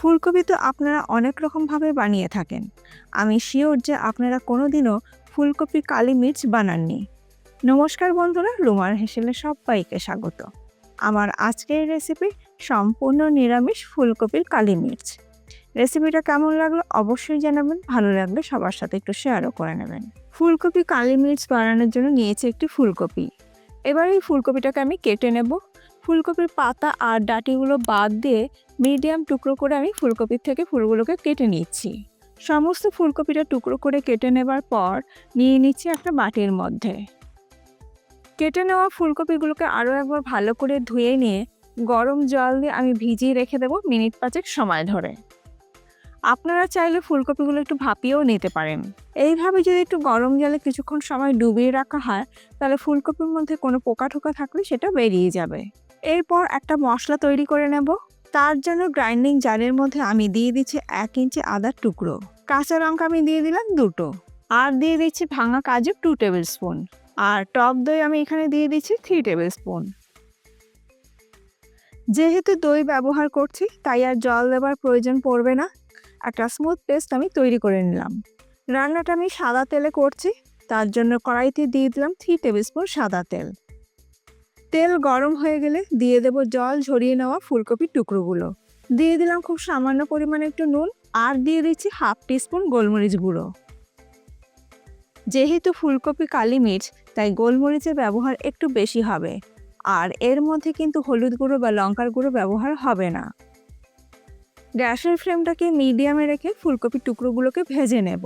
ফুলকপি তো আপনারা অনেক রকমভাবে বানিয়ে থাকেন। আমি শিওর যে আপনারা কোনোদিনও ফুলকপি কালি মির্চ বানাননি। নমস্কার বন্ধুরা, রুমার হেসেলে সবাইকে স্বাগত। আমার আজকের রেসিপি সম্পূর্ণ নিরামিষ ফুলকপির কালি মির্চ। রেসিপিটা কেমন লাগল অবশ্যই জানাবেন, ভালো লাগলে সবার সাথে একটু শেয়ারও করে নেবেন। ফুলকপি কালি মির্চ বানানোর জন্য নিয়েছি একটি ফুলকপি। এবার এই ফুলকপিটাকে আমি কেটে নেব। ফুলকপির পাতা আর ডাঁটিগুলো বাদ দিয়ে মিডিয়াম টুকরো করে আমি ফুলকপির থেকে ফুলগুলোকে কেটে নিচ্ছি। সমস্ত ফুলকপিটা টুকরো করে কেটে নেবার পর নিয়ে নিচ্ছি একটা বাটির মধ্যে। কেটে নেওয়া ফুলকপিগুলোকে আরও একবার ভালো করে ধুয়ে নিয়ে গরম জল দিয়ে আমি ভিজিয়ে রেখে দেবো মিনিট পাঁচেক সময় ধরে। আপনারা চাইলে ফুলকপিগুলো একটু ভাপিয়েও নিতে পারেন। এইভাবে যদি একটু গরম জলে কিছুক্ষণ সময় ডুবিয়ে রাখা হয়, তাহলে ফুলকপির মধ্যে কোনো পোকা ঠোকা থাকলে সেটা বেরিয়ে যাবে। এরপর একটা মশলা তৈরি করে নেব। তার জন্য গ্রাইন্ডিং জারের মধ্যে আমি দিয়ে দিচ্ছি এক ইঞ্চি আদার টুকরো। কাঁচা লঙ্কা আমি দিয়ে দিলাম দুটো। আর দিয়ে দিচ্ছি ভাঙা কাজু টু টেবিল স্পুন আর টক দই আমি এখানে দিয়ে দিচ্ছি থ্রি টেবিল স্পুন যেহেতু দই ব্যবহার করছি, তাই আর জল দেওয়ার প্রয়োজন পড়বে না। একটা স্মুথ পেস্ট আমি তৈরি করে নিলাম। রান্নাটা আমি সাদা তেলে করছি, তার জন্য কড়াইতে দিয়ে দিলাম থ্রি টেবিল স্পুন সাদা তেল। তেল গরম হয়ে গেলে দিয়ে দেব জল, ঝরিয়ে নেওয়া ফুলকপির টুকরোগুলো। দিয়ে দিলাম খুব সামান্য পরিমাণে একটু নুন আর দিয়ে দিচ্ছি হাফ টিস্পুন গোলমরিচ গুঁড়ো। যেহেতু ফুলকপি কালি মির্চ, তাই গোলমরিচের ব্যবহার একটু বেশি হবে। আর এর মধ্যে কিন্তু হলুদ গুঁড়ো বা লঙ্কার গুঁড়ো ব্যবহার হবে না। গ্যাসের ফ্লেমটাকে মিডিয়ামে রেখে ফুলকপির টুকরোগুলোকে ভেজে নেব।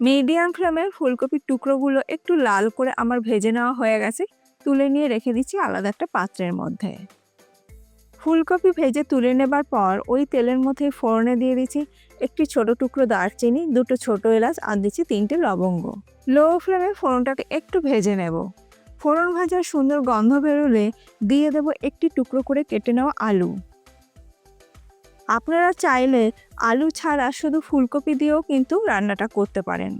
মিডিয়াম ফ্লেমে ফুলকপির টুকরোগুলো একটু লাল করে আমার ভেজে নেওয়া হয়ে গেছে। তুলে নিয়ে রেখে দিচ্ছি আলাদা একটা পাত্রের মধ্যে। ফুলকপি ভেজে তুলে নেবার পর ওই তেলের মধ্যে ফোড়নে দিয়ে দিচ্ছি একটি ছোট টুকরো দারচিনি, দুটো ছোট এলাচ আর দিচ্ছি তিনটে লবঙ্গ। লো ফ্লেমে ফোড়নটাকে একটু ভেজে নেব। ফোড়ন ভাজার সুন্দর গন্ধ বেরোলে দিয়ে দেব একটি টুকরো করে কেটে নেওয়া আলু। আপনারা চাইলে আলু ছাড়া শুধু ফুলকপি দিয়েও কিন্তু রান্নাটা করতে পারেন।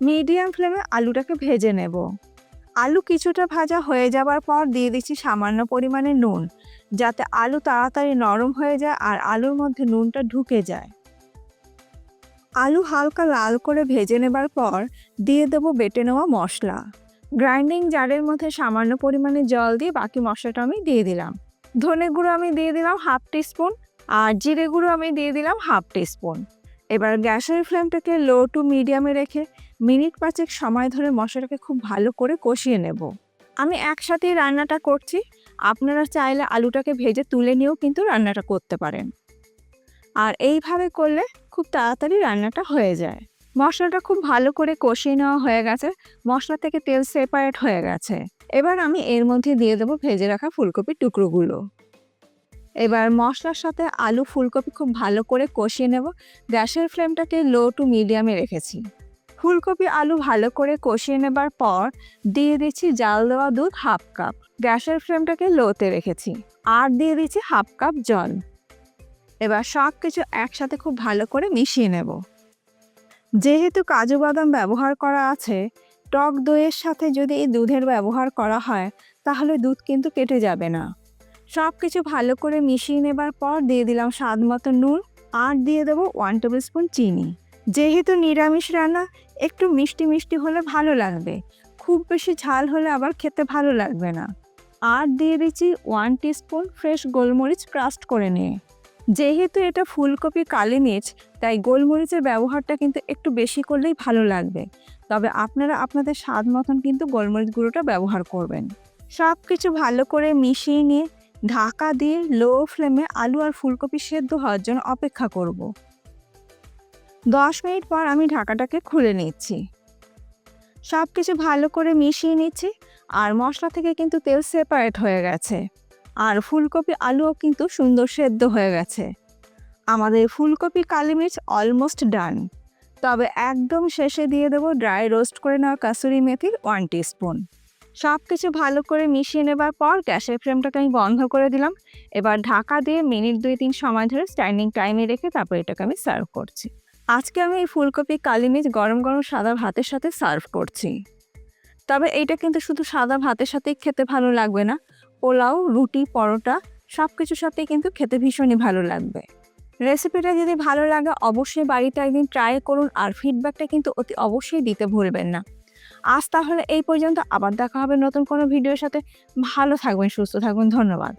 মিডিয়াম ফ্লেমে আলুটাকে ভেজে নেব। আলু কিছুটা ভাজা হয়ে যাবার পর দিয়ে দিচ্ছি সামান্য পরিমাণে নুন, যাতে আলু তাড়াতাড়ি নরম হয়ে যায় আর আলুর মধ্যে নুনটা ঢুকে যায়। আলু হালকা লাল করে ভেজে নেবার পর দিয়ে দেব বেটে নেওয়া মশলা। গ্রাইন্ডিং জারের মধ্যে সামান্য পরিমাণে জল দিয়ে বাকি মশলাটা আমি দিয়ে দিলাম। ধনে গুঁড়ো আমি দিয়ে দিলাম হাফ টিস্পুন আর জিরে গুঁড়ো আমি দিয়ে দিলাম হাফ টিস্পুন এবার গ্যাসের ফ্লেমটাকে লো টু মিডিয়ামে রেখে মিনিট পাঁচেক সময় ধরে মশলাটাকে খুব ভালো করে কষিয়ে নেব। আমি একসাথেই রান্নাটা করছি। আপনারা চাইলে আলুটাকে ভেজে তুলে নিয়েও কিন্তু রান্নাটা করতে পারেন। আর এইভাবে করলে খুব তাড়াতাড়ি রান্নাটা হয়ে যায়। মশলাটা খুব ভালো করে কষিয়ে নেওয়া হয়ে গেছে। মশলা থেকে তেল সেপারেট হয়ে গেছে। এবার আমি এর মধ্যে দিয়ে দেবো ভেজে রাখা ফুলকপির টুকরোগুলো। এবার মশলার সাথে আলু ফুলকপি খুব ভালো করে কষিয়ে নেব। গ্যাসের ফ্লেমটাকে লো টু মিডিয়ামে রেখেছি। ফুলকপি আলু ভালো করে কষিয়ে নেবার পর দিয়ে দিচ্ছি জাল দেওয়া দুধ হাফ কাপ। গ্যাসের ফ্লেমটাকে লোতে রেখেছি। আর দিয়ে দিচ্ছি হাফ কাপ জল। এবার সব কিছু একসাথে খুব ভালো করে মিশিয়ে নেব। যেহেতু কাজু বাদাম ব্যবহার করা আছে, টক দইয়ের সাথে যদি এই দুধের ব্যবহার করা হয়, তাহলে দুধ কিন্তু কেটে যাবে না। সব কিছু ভালো করে মিশিয়ে নেবার পর দিয়ে দিলাম স্বাদ মতো নুন আর দিয়ে দেবো ওয়ান টেবিল স্পুন চিনি। যেহেতু নিরামিষ রান্না, একটু মিষ্টি মিষ্টি হলে ভালো লাগবে। খুব বেশি ঝাল হলে আবার খেতে ভালো লাগবে না। আর দিয়ে দিচ্ছি ওয়ান স্পুন ফ্রেশ গোলমরিচ ক্রাস্ট করে নিয়ে। যেহেতু এটা ফুলকপি কালি মির্চ, তাই গোলমরিচের ব্যবহারটা কিন্তু একটু বেশি করলেই ভালো লাগবে। তবে আপনারা আপনাদের স্বাদ মতন কিন্তু গোলমরিচ গুঁড়োটা ব্যবহার করবেন। সব কিছু ভালো করে মিশিয়ে নিয়ে ঢাকা দিয়ে লো ফ্লেমে আলু আর ফুলকপি সেদ্ধ হওয়ার জন্য অপেক্ষা করব। দশ মিনিট পর আমি ঢাকাটাকে খুলে নিচ্ছি। সব কিছু ভালো করে মিশিয়ে নিচ্ছি আর মশলা থেকে কিন্তু তেল সেপারেট হয়ে গেছে। আর ফুলকপি আলুও কিন্তু সুন্দর সেদ্ধ হয়ে গেছে। আমাদের ফুলকপি কালি মির্চ অলমোস্ট ডান তবে একদম শেষে দিয়ে দেবো ড্রাই রোস্ট করে নেওয়া কাসুরি মেথির ওয়ান স্পুন সব কিছু ভালো করে মিশিয়ে নেবার পর গ্যাসের ফ্লেমটাকে আমি বন্ধ করে দিলাম। এবার ঢাকা দিয়ে মিনিট দুই তিন সময় ধরে স্ট্যান্ডিং টাইমে রেখে তারপর এটাকে আমি সার্ভ করছি। আজকে আমি এই ফুলকপি, কালি মির্চ, গরম গরম সাদা ভাতের সাথে সার্ভ করছি। তবে এইটা কিন্তু শুধু সাদা ভাতের সাথেই খেতে ভালো লাগবে না। পোলাও, রুটি, পরোটা সব কিছুর সাথেই কিন্তু খেতে ভীষণই ভালো লাগবে। রেসিপিটা যদি ভালো লাগে অবশ্যই বাড়িতে একদিন ট্রাই করুন আর ফিডব্যাকটা কিন্তু অতি অবশ্যই দিতে ভুলবেন না। আজ তাহলে এই পর্যন্ত, আবার দেখা হবে নতুন কোনো ভিডিওর সাথে। ভালো থাকবেন, সুস্থ থাকবেন, ধন্যবাদ।